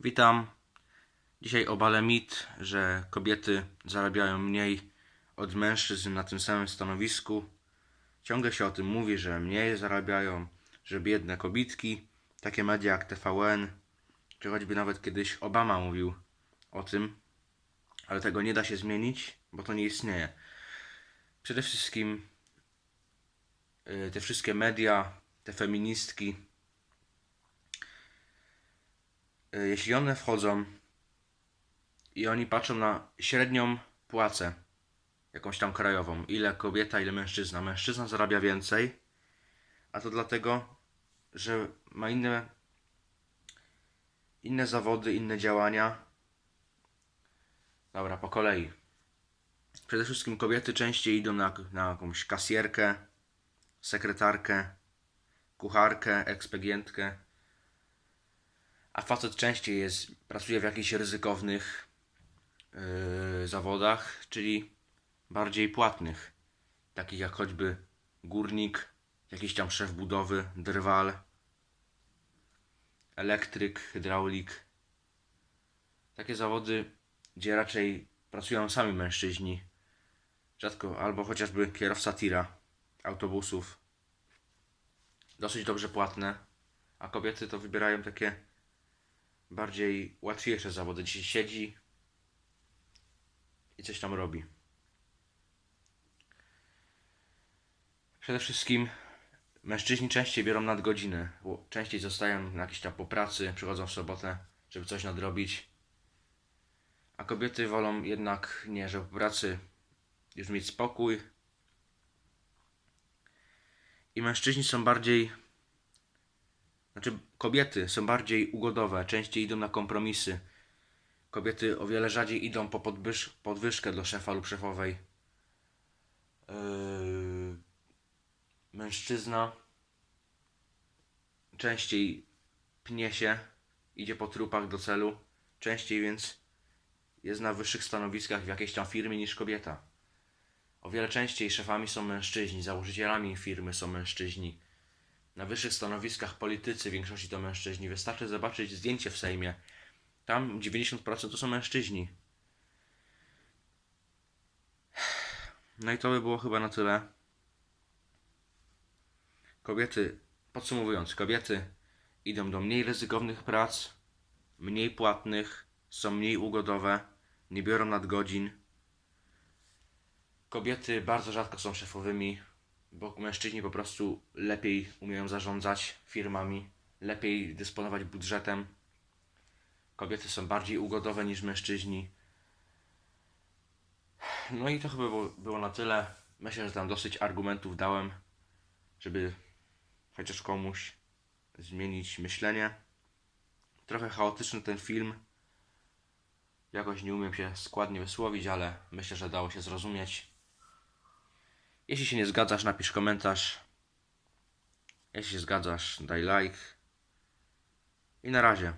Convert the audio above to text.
Witam. Dzisiaj obalę mit, że kobiety zarabiają mniej od mężczyzn na tym samym stanowisku. Ciągle się o tym mówi, że mniej zarabiają, że biedne kobitki. Takie media jak TVN, czy choćby nawet kiedyś Obama mówił o tym, ale tego nie da się zmienić, bo to nie istnieje. Przede wszystkim y, te wszystkie media, te feministki, jeśli one wchodzą i oni patrzą na średnią płacę, jakąś tam krajową, ile kobieta, ile mężczyzna. Mężczyzna zarabia więcej, a to dlatego, że ma inne, inne zawody, inne działania. Dobra, po kolei. Przede wszystkim kobiety częściej idą na, na jakąś kasjerkę, sekretarkę, kucharkę, ekspedientkę, a facet częściej jest, pracuje w jakichś ryzykownych yy, zawodach, czyli bardziej płatnych, takich jak choćby górnik, jakiś tam szef budowy, drwal, elektryk, hydraulik. Takie zawody, gdzie raczej pracują sami mężczyźni, rzadko, albo chociażby kierowca tira, autobusów, dosyć dobrze płatne, a kobiety to wybierają takie bardziej łatwiejsze zawody, gdzie się siedzi i coś tam robi. Przede wszystkim mężczyźni częściej biorą nadgodziny, częściej zostają na jakiś tam po pracy, przychodzą w sobotę, żeby coś nadrobić. A kobiety wolą jednak nie, żeby po pracy już mieć spokój. I mężczyźni są bardziej. Znaczy, kobiety są bardziej ugodowe, częściej idą na kompromisy. Kobiety o wiele rzadziej idą po podwyż- podwyżkę do szefa lub szefowej. Yy, mężczyzna częściej pnie się, idzie po trupach do celu, częściej więc jest na wyższych stanowiskach w jakiejś tam firmie niż kobieta. O wiele częściej szefami są mężczyźni, założycielami firmy są mężczyźni. Na wyższych stanowiskach politycy w większości to mężczyźni. Wystarczy zobaczyć zdjęcie w Sejmie. Tam 90% to są mężczyźni. No i to by było chyba na tyle. Kobiety, podsumowując, kobiety idą do mniej ryzykownych prac, mniej płatnych, są mniej ugodowe, nie biorą nadgodzin. Kobiety bardzo rzadko są szefowymi, bo mężczyźni po prostu lepiej umieją zarządzać firmami, lepiej dysponować budżetem. Kobiety są bardziej ugodowe niż mężczyźni. No i to chyba było, na tyle. Myślę, że tam dosyć argumentów dałem, żeby chociaż komuś zmienić myślenie. Trochę chaotyczny ten film. Jakoś nie umiem się składnie wysłowić, ale myślę, że dało się zrozumieć. Jeśli się nie zgadzasz, napisz komentarz. Jeśli się zgadzasz, daj like. I na razie.